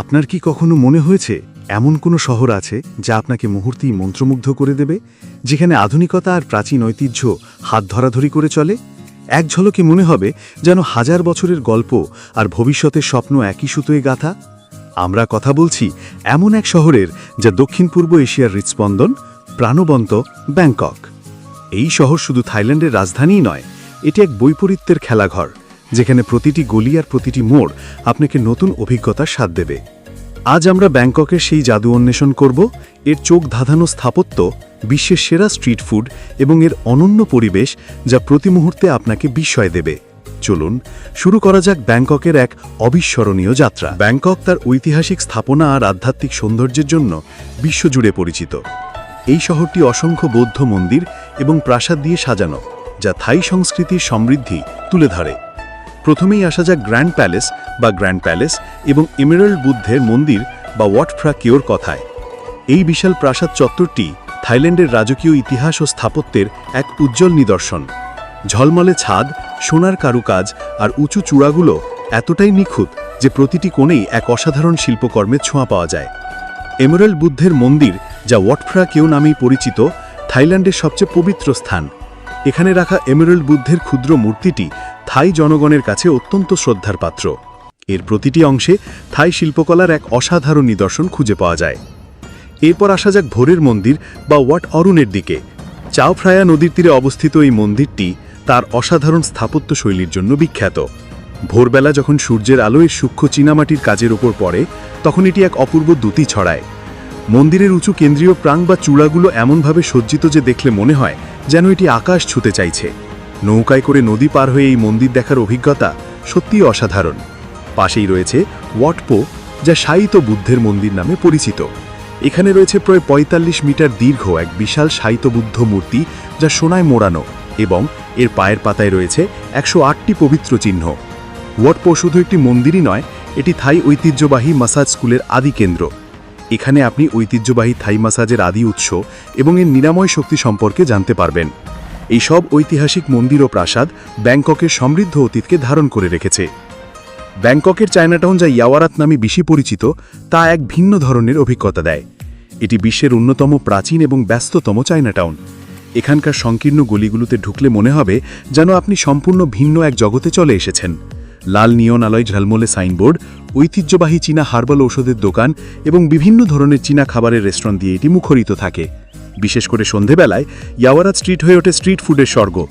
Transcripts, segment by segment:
আপনার কি কখনো মনে হয়েছে, এমন কোনো শহর আছে যা আপনাকে মুহূর্তেই মন্ত্রমুগ্ধ করে দেবে, যেখানে আধুনিকতা আর প্রাচীন ঐতিহ্য হাত ধরাধরি করে চলে? এক ঝলকে মনে হবে যেন হাজার বছরের গল্প আর ভবিষ্যতের স্বপ্ন একই সুতোয় গাথা। আমরা কথা বলছি এমন এক শহরের যা দক্ষিণ পূর্ব এশিয়ার হৃৎস্পন্দন প্রাণবন্ত ব্যাংকক। এই শহর শুধু থাইল্যান্ডের রাজধানীই নয়, এটি এক বৈপরীত্যের খেলাঘর। যেখানে প্রতিটি গলি আর প্রতিটি মোড় আপনাকে নতুন অভিজ্ঞতার স্বাদ দেবে। আজ আমরা ব্যাংককের সেই জাদু অন্বেষণ করব, এর চোখ ধাঁধানো স্থাপত্য, বিশ্বের সেরা স্ট্রিট ফুড এবং এর অনন্য পরিবেশ যা প্রতি মুহূর্তে আপনাকে বিস্ময় দেবে। চলুন, শুরু করা যাক ব্যাংককের এক অবিস্মরণীয় যাত্রা। ব্যাংকক তার ঐতিহাসিক স্থাপনা আর আধ্যাত্মিক সৌন্দর্যের জন্য বিশ্বজুড়ে পরিচিত। এই শহরটি অসংখ্য বৌদ্ধ মন্দির এবং প্রাসাদ দিয়ে সাজানো, যা থাই সংস্কৃতির সমৃদ্ধি তুলে ধরে। প্রথমেই আসা যাক গ্র্যান্ড প্যালেস বা গ্র্যান্ড প্যালেস এবং এমেরাল্ড বুদ্ধের মন্দির বা ওয়াটফ্রা কেওর কথায়। এই বিশাল প্রাসাদ চত্বরটি থাইল্যান্ডের রাজকীয় ইতিহাস ও স্থাপত্যের এক উজ্জ্বল নিদর্শন। ঝলমলে ছাদ, সোনার কারুকাজ আর উঁচু চূড়াগুলো এতটাই নিখুঁত যে প্রতিটি কোণেই এক অসাধারণ শিল্পকর্মের ছোঁয়া পাওয়া যায়। এমেরাল্ড বুদ্ধের মন্দির, যা ওয়াটফ্রা কেউ নামেই পরিচিত, থাইল্যান্ডের সবচেয়ে পবিত্র স্থান। এখানে রাখা এমেরাল্ড বুদ্ধের ক্ষুদ্র মূর্তিটি থাই জনগণের কাছে অত্যন্ত শ্রদ্ধার পাত্র। এর প্রতিটি অংশে থাই শিল্পকলার এক অসাধারণ নিদর্শন খুঁজে পাওয়া যায়। এরপর আসা যাক ভোরের মন্দির বা ওয়াট অরুণের দিকে। চাওফ্রায়া নদীর তীরে অবস্থিত এই মন্দিরটি তার অসাধারণ স্থাপত্য শৈলীর জন্য বিখ্যাত। ভোরবেলা যখন সূর্যের আলোয় সূক্ষ্ম চীনামাটির কাজের ওপর পড়ে, তখন এটি এক অপূর্ব দ্যুতি ছড়ায়। মন্দিরের উঁচু কেন্দ্রীয় প্রাং বা চূড়াগুলো এমনভাবে সজ্জিত যে দেখলে মনে হয় যেন এটি আকাশ ছুতে চাইছে। নৌকায় করে নদী পার হয়ে এই মন্দির দেখার অভিজ্ঞতা সত্যিই অসাধারণ। পাশেই রয়েছে ওয়াটপো, যা শায়িত বুদ্ধের মন্দির নামে পরিচিত। এখানে রয়েছে প্রায় ৪৫ মিটার দীর্ঘ এক বিশাল শায়িত বুদ্ধ মূর্তি, যা সোনায় মোড়ানো এবং এর পায়ের পাতায় রয়েছে একশো আটটি পবিত্র চিহ্ন। ওয়াটপো শুধু একটি মন্দিরই নয়, এটি থাই ঐতিহ্যবাহী মাসাজ স্কুলের আদি কেন্দ্র। এখানে আপনি ঐতিহ্যবাহী থাই মাসাজের আদি উৎস এবং এর নিরাময় শক্তি সম্পর্কে জানতে পারবেন। এই সব ঐতিহাসিক মন্দির ও প্রাসাদ ব্যাংককের সমৃদ্ধ অতীতকে ধারণ করে রেখেছে। ব্যাংককের চায়নাটাউন যা ইয়াওয়ারাত নামে বেশি পরিচিত, তা এক ভিন্ন ধরনের অভিজ্ঞতা দেয়। এটি বিশ্বের অন্যতম প্রাচীন এবং ব্যস্ততম চায়নাটাউন। এখানকার সংকীর্ণ গলিগুলোতে ঢুকলে মনে হবে যেন আপনি সম্পূর্ণ ভিন্ন এক জগতে চলে এসেছেন। লাল নিয়ন আলয় ঝলমলে সাইনবোর্ড, ঐতিহ্যবাহী চীনা হার্বাল ঔষধের দোকান এবং বিভিন্ন ধরনের চীনা খাবারের রেস্টুরেন্ট দিয়ে এটি মুখরিত থাকে। বিশেষ করে সন্ধেবেলায় ইয়াওয়ারাত স্ট্রিট হয়ে ওঠে স্ট্রিট ফুডের স্বর্গ।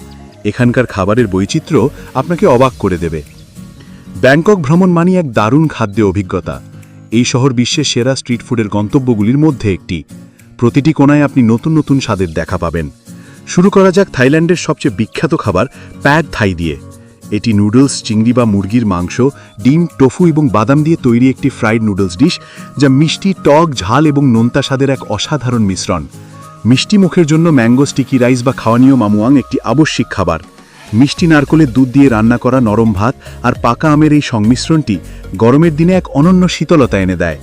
এখানকার খাবারের বৈচিত্র্য আপনাকে অবাক করে দেবে। ব্যাংকক ভ্রমণ মানি এক দারুণ খাদ্য অভিজ্ঞতা। এই শহর বিশ্বের সেরা স্ট্রিট ফুডের গন্তব্যগুলির মধ্যে একটি। প্রতিটি কোনায় আপনি নতুন নতুন স্বাদের দেখা পাবেন। শুরু করা যাক থাইল্যান্ডের সবচেয়ে বিখ্যাত খাবার, প্যাড থাই দিয়ে। এটি নুডলস, চিংড়ি বা মুরগির মাংস, ডিম, টোফু এবং বাদাম দিয়ে তৈরি একটি ফ্রাইড নুডলস ডিশ, যা মিষ্টি, টক, ঝাল এবং নোনতা স্বাদের এক অসাধারণ মিশ্রণ। মিষ্টি মুখের জন্য ম্যাঙ্গো, স্টিকি রাইস বা খাওয়ানীয় মামুয়াং একটি আবশ্যিক খাবার। মিষ্টি নারকলের দুধ দিয়ে রান্না করা নরম ভাত আর পাকা আমের এই সংমিশ্রণটি গরমের দিনে এক অনন্য শীতলতা এনে দেয়।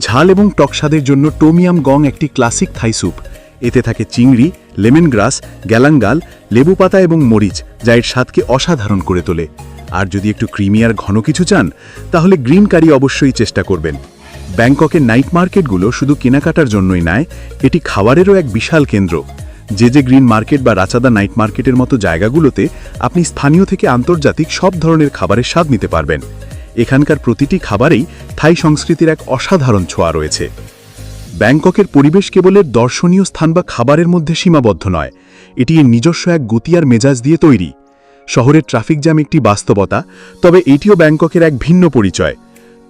ঝাল এবং টক স্বাদের জন্য টোমিয়াম গং একটি ক্লাসিক থাই স্যুপ। এতে থাকে চিংড়ি লেমন গ্রাস গ্যালাঙ্গাল লেবু পাতা এবং মরিচ, যা এর স্বাদকে অসাধারণ করে তোলে। আর যদি একটু ক্রিমি আর ঘন কিছু চান, তাহলে গ্রিন কারি অবশ্যই চেষ্টা করবেন। ব্যাংককের নাইট মার্কেটগুলো শুধু কেনাকাটার জন্যই নয়, এটি খাবারেরও এক বিশাল কেন্দ্র। যে যে গ্রিন মার্কেট বা রাচাদা নাইট মার্কেটের মতো জায়গাগুলোতে আপনি স্থানীয় থেকে আন্তর্জাতিক সব ধরনের খাবারের স্বাদ নিতে পারবেন। এখানকার প্রতিটি খাবারেই থাই সংস্কৃতির এক অসাধারণ ছোঁয়া রয়েছে। ব্যাংককের পরিবেশ কেবলের দর্শনীয় স্থান বা খাবারের মধ্যে সীমাবদ্ধ নয়, এটি এর নিজস্ব এক গতি আর মেজাজ দিয়ে তৈরি। শহরের ট্রাফিক জ্যাম একটি বাস্তবতা, তবে এটিও ব্যাংককের এক ভিন্ন পরিচয়।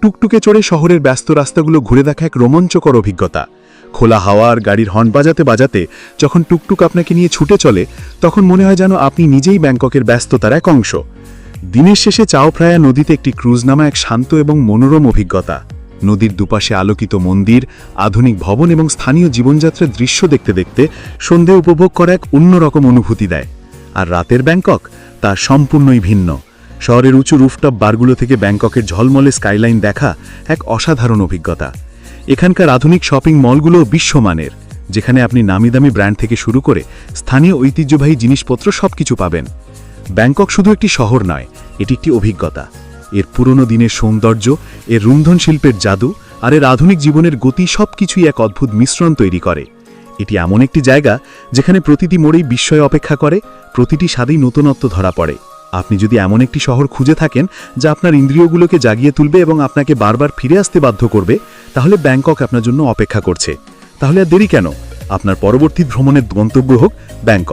টুকটুকে চড়ে শহরের ব্যস্ত রাস্তাগুলো ঘুরে দেখা এক রোমাঞ্চকর অভিজ্ঞতা। খোলা হাওয়া আর গাড়ির হর্ন বাজাতে বাজাতে যখন টুকটুক আপনাকে নিয়ে ছুটে চলে, তখন মনে হয় যেন আপনি নিজেই ব্যাংককের ব্যস্ততার এক অংশ। দিনের শেষে চাওপ্রায়া নদীতে একটি ক্রুজ নামা এক শান্ত এবং মনোরম অভিজ্ঞতা। নদীর দুপাশে আলোকিত মন্দির, আধুনিক ভবন এবং স্থানীয় জীবনযাত্রার দৃশ্য দেখতে দেখতে সন্ধে উপভোগ করা এক অন্যরকম অনুভূতি দেয়। আর রাতের ব্যাংকক, তা সম্পূর্ণই ভিন্ন। শহরের উঁচু রুফটপ বারগুলো থেকে ব্যাংককের ঝলমলে স্কাইলাইন দেখা এক অসাধারণ অভিজ্ঞতা। এখানকার আধুনিক শপিং মলগুলো বিশ্বমানের, যেখানে আপনি নামি দামি ব্র্যান্ড থেকে শুরু করে স্থানীয় ঐতিহ্যবাহী জিনিসপত্র সবকিছু পাবেন। ব্যাংকক শুধু একটি শহর নয়, এটি একটি অভিজ্ঞতা। এর পুরনো দিনের সৌন্দর্য, এর রুন্ধন শিল্পের জাদু আর এর আধুনিক জীবনের গতি সবকিছুই এক অদ্ভুত মিশ্রণ তৈরি করে। এটি এমন একটি জায়গা যেখানে প্রতিটি মোড়েই বিস্ময় অপেক্ষা করে, প্রতিটি স্বাদেই নতুনত্ব ধরা পড়ে। আপনি যদি এমন একটি শহর খুঁজে থাকেন যা আপনার ইন্দ্রিয়গুলোকে জাগিয়ে তুলবে এবং আপনাকে বারবার ফিরে আসতে বাধ্য করবে, তাহলে ব্যাংকক আপনার জন্য অপেক্ষা করছে। তাহলে আর দেরি কেন? আপনার পরবর্তী ভ্রমণের গন্তব্য হোক ব্যাংকক।